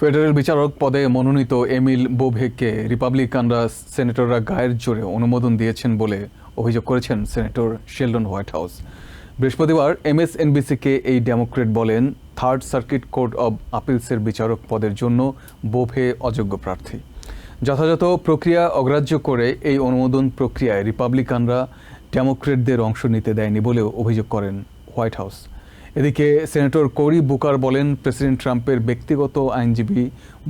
Federal বিচারক পদে মনোনীত এমিল বোভেককে রিপাবলিকানরা সেনেটররা গায়ের জোরে অনুমোদন দিয়েছেন বলে অভিযোগ করেছেন সেনেটর শেলডন হোয়াইট হাউস। বৃহস্পতিবার এমএসএনবিসিকে এই ডেমোক্রেট বলেন, থার্ড সার্কিট কোর্ট অব আপিলসের বিচারক পদের জন্য বোভে অযোগ্য প্রার্থী। যথাযথ প্রক্রিয়া অগ্রাহ্য করে এই অনুমোদন প্রক্রিয়ায় রিপাবলিকানরা ডেমোক্রেটদের অংশ নিতে দেয়নি বলেও অভিযোগ করেন হোয়াইট হাউস। এদিকে সেনেটর কোরি বুকার বলেন, প্রেসিডেন্ট ট্রাম্পের ব্যক্তিগত আইনজীবী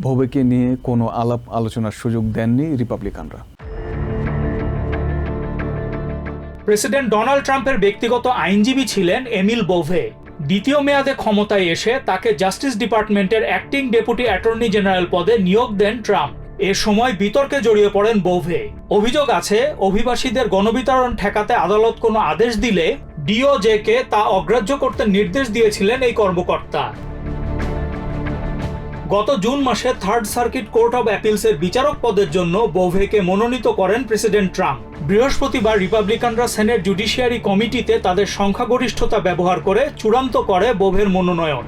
ভোবেকে নিয়ে কোনো আলাপ আলোচনার সুযোগ দেননি রিপাবলিকানরা। প্রেসিডেন্ট ডোনাল্ড ট্রাম্পের ব্যক্তিগত আইনজীবী ছিলেন এমিল বোভে। দ্বিতীয় মেয়াদে ক্ষমতায় এসে তাকে জাস্টিস ডিপার্টমেন্টের অ্যাক্টিং ডেপুটি অ্যাটর্নি জেনারেল পদে নিয়োগ দেন ট্রাম্প। এ সময় বিতর্কে জড়িয়ে পড়েন বোভে। অভিযোগ আছে, অভিবাসীদের গণবিতরণ ঠেকাতে আদালত কোনো আদেশ দিলে ডিওজেকে তা অগ্রাহ্য করতে নির্দেশ দিয়েছিলেন এই কর্মকর্তা। গত জুন মাসে থার্ড সার্কিট কোর্ট অব অ্যাপিলসের বিচারক পদের জন্য বোভেকে মনোনীত করেন প্রেসিডেন্ট ট্রাম্প। বৃহস্পতিবার রিপাবলিকানরা সেনেট জুডিশিয়ারি কমিটিতে তাদের সংখ্যাগরিষ্ঠতা ব্যবহার করে চূড়ান্ত করে বোভের মনোনয়ন।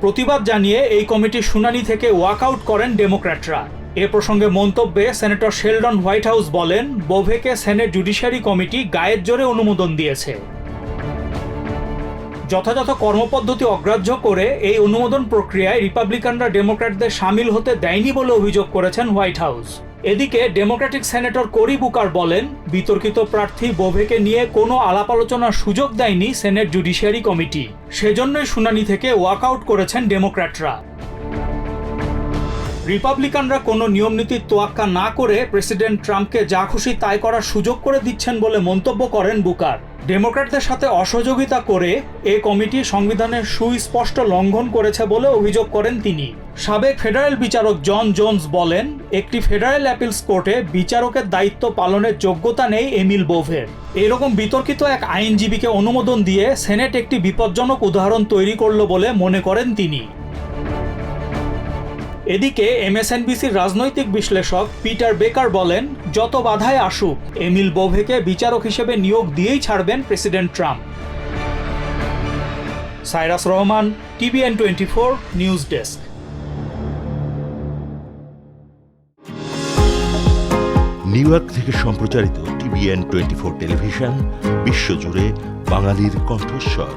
প্রতিবাদ জানিয়ে এই কমিটির শুনানি থেকে ওয়াকআউট করেন ডেমোক্র্যাটরা। এ প্রসঙ্গে মন্তব্যে সেনেটর শেলডন হোয়াইট হাউস বলেন, বোভেকে সেনেট জুডিশিয়ারি কমিটি গায়ের জোরে অনুমোদন দিয়েছে। যথাযথ কর্মপদ্ধতি অগ্রাহ্য করে এই অনুমোদন প্রক্রিয়ায় রিপাবলিকানরা ডেমোক্র্যাটদের সামিল হতে দেয়নি বলে অভিযোগ করেছেন হোয়াইট হাউস। এদিকে ডেমোক্রেটিক সেনেটর কোরি বুকার বলেন, বিতর্কিত প্রার্থী বোভেকে নিয়ে কোনো আলাপ আলোচনার সুযোগ দেয়নি সেনেট জুডিশিয়ারি কমিটি। সেজন্যই শুনানি থেকে ওয়াকআউট করেছেন ডেমোক্র্যাটরা। রিপাবলিকানরা কোনো নিয়মনীতির তোয়াক্কা না করে প্রেসিডেন্ট ট্রাম্পকে যা খুশি তাই করার সুযোগ করে দিচ্ছেন বলে মন্তব্য করেন বুকার। ডেমোক্র্যাটদের সাথে অসহযোগিতা করে এ কমিটি সংবিধানের সুস্পষ্ট লঙ্ঘন করেছে বলে অভিযোগ করেন তিনি। সাবেক ফেডারেল বিচারক জন জোন্স বলেন, একটি ফেডারেল অ্যাপিলস কোর্টে বিচারকের দায়িত্ব পালনের যোগ্যতা নেই এমিল বোভের। এরকম বিতর্কিত এক আইনজীবীকে অনুমোদন দিয়ে সেনেট একটি বিপজ্জনক উদাহরণ তৈরি করল বলে মনে করেন তিনি। এদিকে এমএসএনবিসির রাজনৈতিক বিশ্লেষক পিটার বেকার বলেন, যত বাধায় আসুক, এমিল বোভেকে বিচারক হিসেবে নিয়োগ দিয়েই ছাড়বেন president Trump. Cyrus Rahman, TVN twenty four news desk. New York থেকে সম্প্রচারিত টিভিএন টোয়েন্টি ফোর টেলিভিশন, বিশ্বজুড়ে বাঙালির কণ্ঠস্বর।